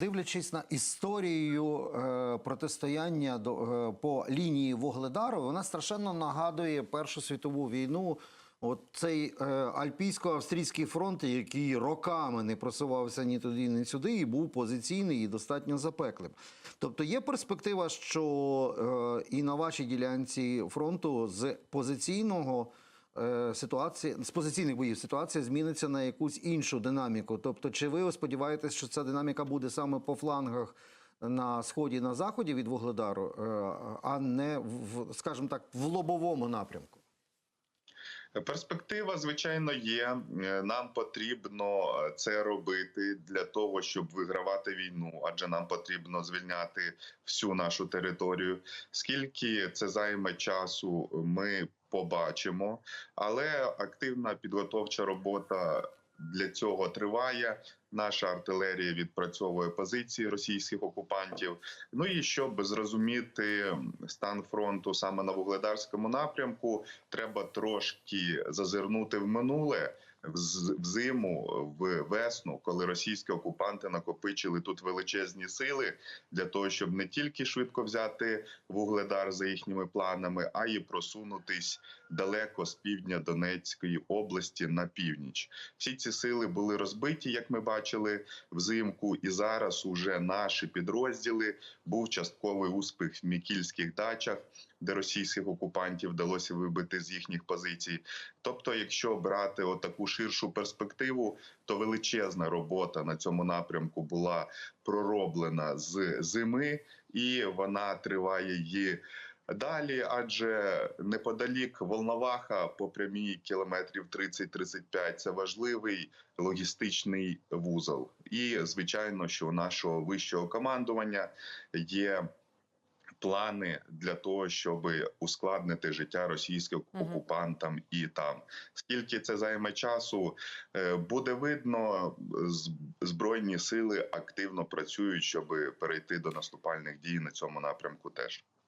Дивлячись на історію е, протистояння до, е, по лінії Вугледару, вона страшенно нагадує Першу світову війну. От цей е, альпійсько-австрійський фронт, який роками не просувався ні туди, ні сюди, і був позиційний і достатньо запеклим. Тобто є перспектива, що е, і на вашій ділянці фронту з позиційного е, ситуації з позиційних боїв ситуація зміниться на якусь іншу динаміку. Тобто, чи ви сподіваєтесь, що ця динаміка буде саме по флангах на сході на заході від Вугледару, е, а не в, скажімо так, в лобовому напрямку? Перспектива, звичайно, є. Е, Нам потрібно це робити для того, щоб вигравати війну, адже нам потрібно звільняти всю нашу територію. Скільки це займе часу, ми побачимо, але активна підготовча робота. Для цього триває наша артилерія відпрацьовує позиції російських окупантів. Ну і щоб зрозуміти стан фронту саме на вугледарському напрямку, треба трошки зазирнути в минуле в зиму, в весну, коли російські окупанти накопичили тут величезні сили для того, щоб не тільки швидко взяти вугледар за їхніми планами, а й просунутись далеко з півдня Донецької області на північ. Всі ці сили були розбиті, як ми бачили взимку, і зараз уже наші підрозділи був частковий успіх в Мікільських дачах. Де російських окупантів вдалося вибити з їхніх позицій, тобто, якщо брати отаку ширшу перспективу, то величезна робота на цьому напрямку була пророблена з зими, і вона триває її. Далі, адже неподалік Волноваха по прямій кілометрів 30-35 – це важливий логістичний вузол. І звичайно, що у нашого вищого командування є плани для того, щоб ускладнити життя російським окупантам і там. Скільки це займе часу, е, буде видно. Збройні сили активно працюють, щоб перейти до наступальних дій на цьому напрямку. Теж.